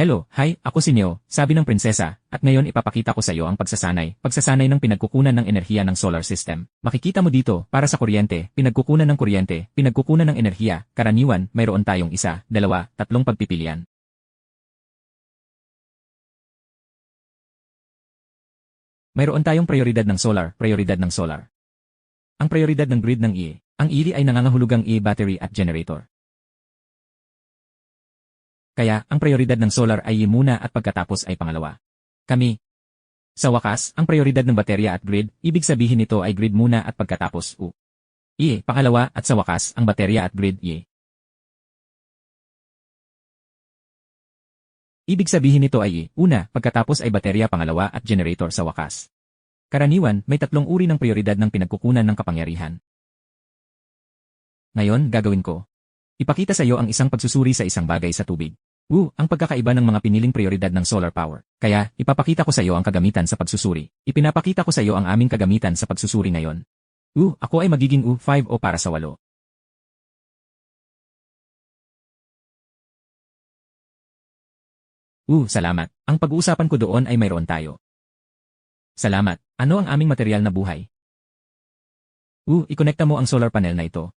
Hello, hi, ako si Neo, sabi ng prinsesa, at ngayon ipapakita ko sa iyo ang pagsasanay, pagsasanay ng pinagkukunan ng enerhiya ng solar system. Makikita mo dito, para sa kuryente, pinagkukunan ng kuryente, pinagkukunan ng enerhiya, karaniwan, mayroon tayong isa, dalawa, tatlong pagpipilian. Mayroon tayong prioridad ng solar, prioridad ng solar. Ang prioridad ng grid ng E, ang ELI ay nangangahulugang E battery at generator. Kaya, ang prioridad ng solar ay muna at pagkatapos ay pangalawa. Kami. Sa wakas, ang prioridad ng baterya at grid, ibig sabihin nito ay grid muna at pagkatapos U. E, pangalawa at sa wakas, ang baterya at grid E. Ibig sabihin nito ay una, pagkatapos ay baterya pangalawa at generator sa wakas. Karaniwan, may tatlong uri ng prioridad ng pinagkukunan ng kapangyarihan. Ngayon, gagawin ko. Ipakita sa iyo ang isang pagsusuri sa isang bagay sa tubig. Uh, ang pagkakaiba ng mga piniling prioridad ng solar power. Kaya, ipapakita ko sa iyo ang kagamitan sa pagsusuri. Ipinapakita ko sa iyo ang aming kagamitan sa pagsusuri ngayon. Uh, ako ay magiging U5 o para sa 8. Uh, salamat. Ang pag-uusapan ko doon ay mayroon tayo. Salamat. Ano ang aming material na buhay? Uh, ikonekta mo ang solar panel na ito.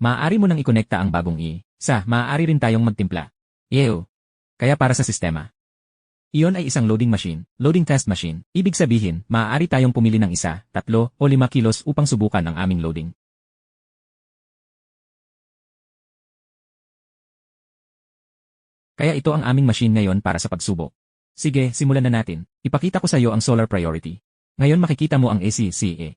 Maaari mo nang ikonekta ang bagong i. Sa, maaari rin tayong magtimpla. Yeo. Kaya para sa sistema. Iyon ay isang loading machine, loading test machine. Ibig sabihin, maaari tayong pumili ng isa, tatlo, o lima kilos upang subukan ang aming loading. Kaya ito ang aming machine ngayon para sa pagsubok. Sige, simulan na natin. Ipakita ko sa iyo ang solar priority. Ngayon makikita mo ang ACCA.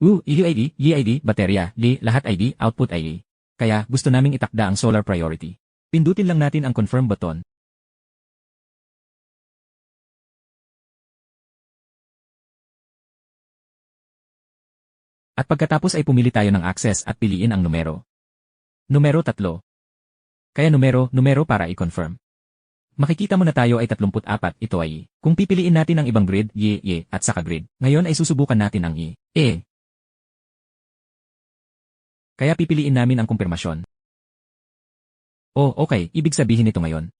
U, EUID, EID, baterya, li, lahat ID, output ID. Kaya, gusto naming itakda ang solar priority. Pindutin lang natin ang confirm button. At pagkatapos ay pumili tayo ng access at piliin ang numero. Numero 3. Kaya numero, numero para i-confirm. Makikita mo na tayo ay 34, ito ay. Kung pipiliin natin ang ibang grid, Y, Y, at saka grid, ngayon ay susubukan natin ang I. E. Kaya pipiliin namin ang kumpirmasyon. Oh, okay, ibig sabihin nito ngayon.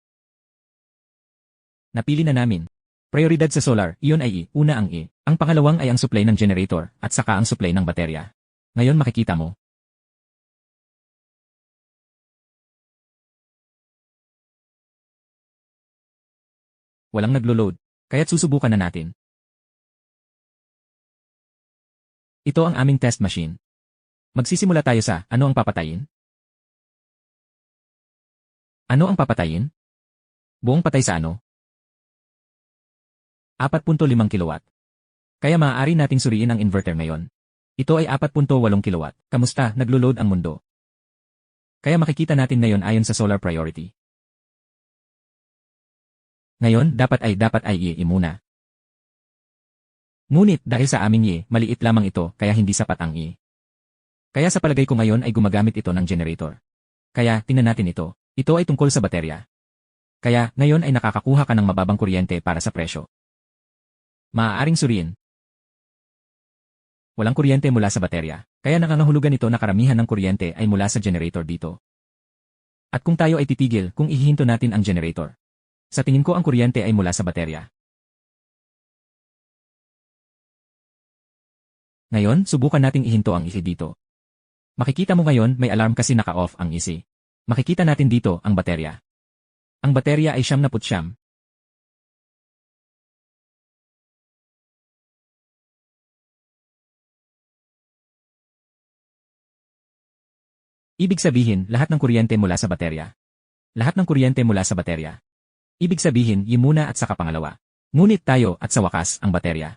Napili na namin. Prioridad sa solar, iyon ay I, una ang I. Ang pangalawang ay ang supply ng generator, at saka ang supply ng baterya. Ngayon makikita mo, walang naglo-load, kaya't susubukan na natin. Ito ang aming test machine. Magsisimula tayo sa, ano ang papatayin? Ano ang papatayin? Buong patay sa ano? 4.5 kilowatt. Kaya maaari nating suriin ang inverter ngayon. Ito ay 4.8 kilowatt. Kamusta, naglo-load ang mundo? Kaya makikita natin ngayon ayon sa solar priority. Ngayon, dapat ay dapat ay i, muna. Ngunit dahil sa aming i, maliit lamang ito kaya hindi sapat ang i. Kaya sa palagay ko ngayon ay gumagamit ito ng generator. Kaya, tingnan natin ito. Ito ay tungkol sa baterya. Kaya, ngayon ay nakakakuha ka ng mababang kuryente para sa presyo. Maaaring suriin. Walang kuryente mula sa baterya, kaya nangangahulugan ito na karamihan ng kuryente ay mula sa generator dito. At kung tayo ay titigil kung ihihinto natin ang generator, sa tingin ko ang kuryente ay mula sa baterya. Ngayon, subukan nating ihinto ang isi dito. Makikita mo ngayon may alarm kasi naka-off ang isi. Makikita natin dito ang baterya. Ang baterya ay siyam na putsyam. Ibig sabihin, lahat ng kuryente mula sa baterya. Lahat ng kuryente mula sa baterya. Ibig sabihin, yi muna at saka pangalawa. Ngunit tayo at sa wakas ang baterya.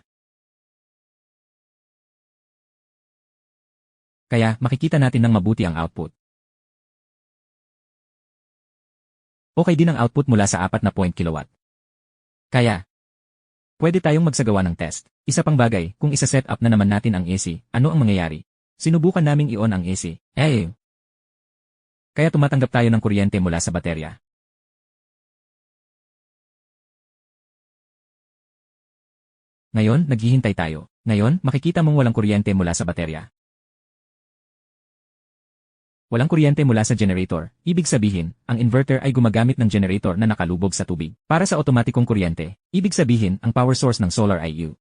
Kaya makikita natin ng mabuti ang output. Okay din ang output mula sa 4 na point kilowatt. Kaya, pwede tayong magsagawa ng test. Isa pang bagay, kung isa-set up na naman natin ang AC, ano ang mangyayari? Sinubukan naming i-on ang AC. Eh, kaya tumatanggap tayo ng kuryente mula sa baterya. Ngayon, naghihintay tayo. Ngayon, makikita mong walang kuryente mula sa baterya. Walang kuryente mula sa generator, ibig sabihin, ang inverter ay gumagamit ng generator na nakalubog sa tubig. Para sa otomatikong kuryente, ibig sabihin, ang power source ng solar ay U.